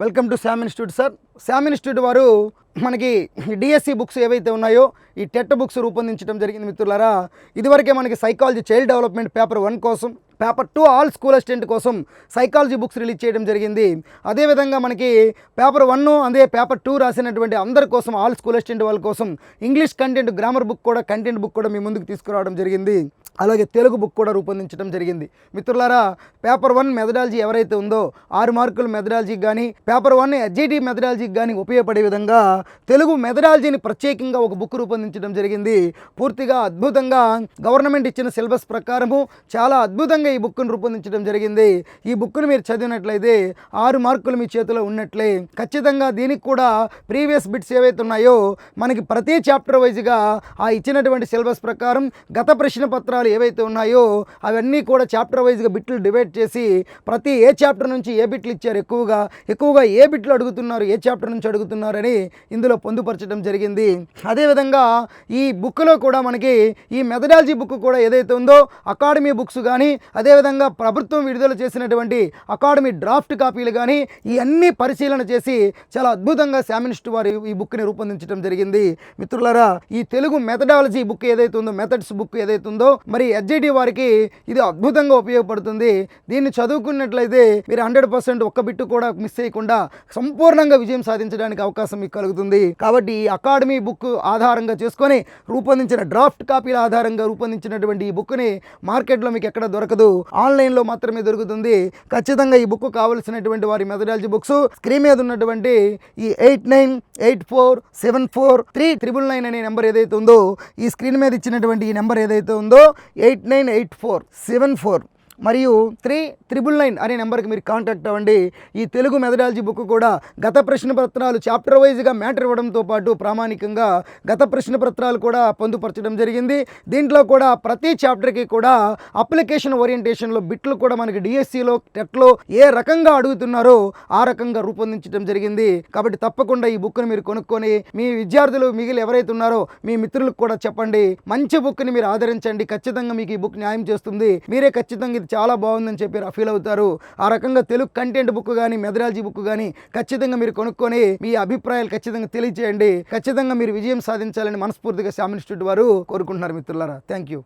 Welcome to Sam institute sir. Sam institute వారు మనకి DSC books ఏవైతే ఉన్నాయో ఈ టెట్ బుక్స్ రూపొందించడం జరిగింది మిత్రులారా. ఇదివరకే మనకి psychology child development paper one కోసం paper two all school assistant కోసం సైకాలజీ బుక్స్ రిలీజ్ చేయడం జరిగింది. అదేవిధంగా మనకి పేపర్ వన్ అదే పేపర్ టూ రాసినటువంటి అందరి కోసం ఆల్ స్కూల్ అసిస్టెంట్ వాళ్ళ కోసం ఇంగ్లీష్ కంటెంట్ గ్రామర్ బుక్ కూడా కంటెంట్ బుక్ కూడా మీ ముందుకు తీసుకురావడం జరిగింది. అలాగే తెలుగు బుక్ కూడా రూపొందించడం జరిగింది. మిత్రులారా పేపర్ వన్ మెథడాలజీ ఎవరైతే ఉందో ఆరు మార్కుల మెథడాలజీకి కానీ పేపర్ వన్ ఎస్జేటీ మెథడాలజీకి కానీ ఉపయోగపడే విధంగా తెలుగు మెథడాలజీని ప్రత్యేకంగా ఒక బుక్ రూపొందించడం జరిగింది. పూర్తిగా అద్భుతంగా గవర్నమెంట్ ఇచ్చిన సిలబస్ ప్రకారము చాలా అద్భుతంగా ఈ బుక్ను రూపొందించడం జరిగింది. ఈ బుక్ను మీరు చదివినట్లయితే ఆరు మార్కులు మీ చేతిలో ఉన్నట్లే. ఖచ్చితంగా దీనికి కూడా ప్రీవియస్ బిట్స్ ఏవైతే ఉన్నాయో మనకి ప్రతి చాప్టర్ వైజ్గా ఆ ఇచ్చినటువంటి సిలబస్ ప్రకారం గత ప్రశ్న పత్రాలు ఏవైతే ఉన్నాయో అవన్నీ కూడా చాప్టర్ వైజ్గా బిట్లు డివైడ్ చేసి ప్రతి ఏ చాప్టర్ నుంచి ఏ బిట్లు ఇచ్చారు ఎక్కువగా ఎక్కువగా ఏ బిట్లు అడుగుతున్నారు ఏ చాప్టర్ నుంచి అడుగుతున్నారని ఇందులో పొందుపరచడం జరిగింది. అదేవిధంగా ఈ బుక్లో కూడా మనకి ఈ మెథడాలజీ బుక్ కూడా ఏదైతే ఉందో అకాడమీ బుక్స్ కానీ అదేవిధంగా ప్రభుత్వం విడుదల చేసినటువంటి అకాడమీ డ్రాఫ్ట్ కాపీలు కానీ ఇవన్నీ పరిశీలన చేసి చాలా అద్భుతంగా శామినిస్ట్ వారు ఈ బుక్ని రూపొందించడం జరిగింది. మిత్రులారా ఈ తెలుగు మెథడాలజీ బుక్ ఏదైతే ఉందో మెథడ్స్ బుక్ ఏదైతే ఉందో మరి ఎస్జిటి వారికి ఇది అద్భుతంగా ఉపయోగపడుతుంది. దీన్ని చదువుకున్నట్లయితే మీరు హండ్రెడ్ పర్సెంట్ ఒక్క బిట్టు కూడా మిస్ చేయకుండా సంపూర్ణంగా విజయం సాధించడానికి అవకాశం మీకు కలుగుతుంది. కాబట్టి ఈ అకాడమీ బుక్ ఆధారంగా చేసుకొని రూపొందించిన డ్రాఫ్ట్ కాపీల ఆధారంగా రూపొందించినటువంటి ఈ బుక్ని మార్కెట్లో మీకు ఎక్కడ దొరకదు. ఆన్లైన్లో మాత్రమే దొరుకుతుంది. ఖచ్చితంగా ఈ బుక్ కావలసినటువంటి వారి మెథడాలజీ బుక్స్ స్క్రీన్ మీద ఉన్నటువంటి ఈ eight nine eight four seven four three triple nine అనే నెంబర్ ఏదైతే ఉందో ఈ స్క్రీన్ మీద ఇచ్చినటువంటి ఈ నెంబర్ ఏదైతే ఉందో eight nine eight four seven four. మరియు త్రీ త్రిబుల్ నైన్ అనే నెంబర్కి మీరు కాంటాక్ట్ అవ్వండి. ఈ తెలుగు మెథడాలజీ బుక్ కూడా గత ప్రశ్న పత్రాలు చాప్టర్ వైజ్గా మ్యాటర్ ఇవ్వడంతో పాటు ప్రామాణికంగా గత ప్రశ్న పత్రాలు కూడా పొందుపరచడం జరిగింది. దీంట్లో కూడా ప్రతి చాప్టర్కి కూడా అప్లికేషన్ ఓరియంటేషన్లో బిట్లు కూడా మనకి డిఎస్సిలో టెట్లో ఏ రకంగా అడుగుతున్నారో ఆ రకంగా రూపొందించడం జరిగింది. కాబట్టి తప్పకుండా ఈ బుక్ను మీరు కొనుక్కొని మీ విద్యార్థులు మిగిలి ఎవరైతే ఉన్నారో మీ మిత్రులకు కూడా చెప్పండి. మంచి బుక్ని మీరు ఆదరించండి. ఖచ్చితంగా మీకు ఈ బుక్ న్యాయం చేస్తుంది. మీరే ఖచ్చితంగా చాలా బాగుందని చెప్పి ఫీల్ అవుతారు. ఆ రకంగా తెలుగు కంటెంట్ బుక్ కానీ మెథడాలజీ బుక్ కానీ ఖచ్చితంగా మీరు కొనుక్కొని మీ అభిప్రాయాలు ఖచ్చితంగా తెలియజేయండి. ఖచ్చితంగా మీరు విజయం సాధించాలని మనస్ఫూర్తిగా శామ్ ఇన్స్టిట్యూట్ వారు కోరుకుంటున్నారు మిత్రులారా. Thank you.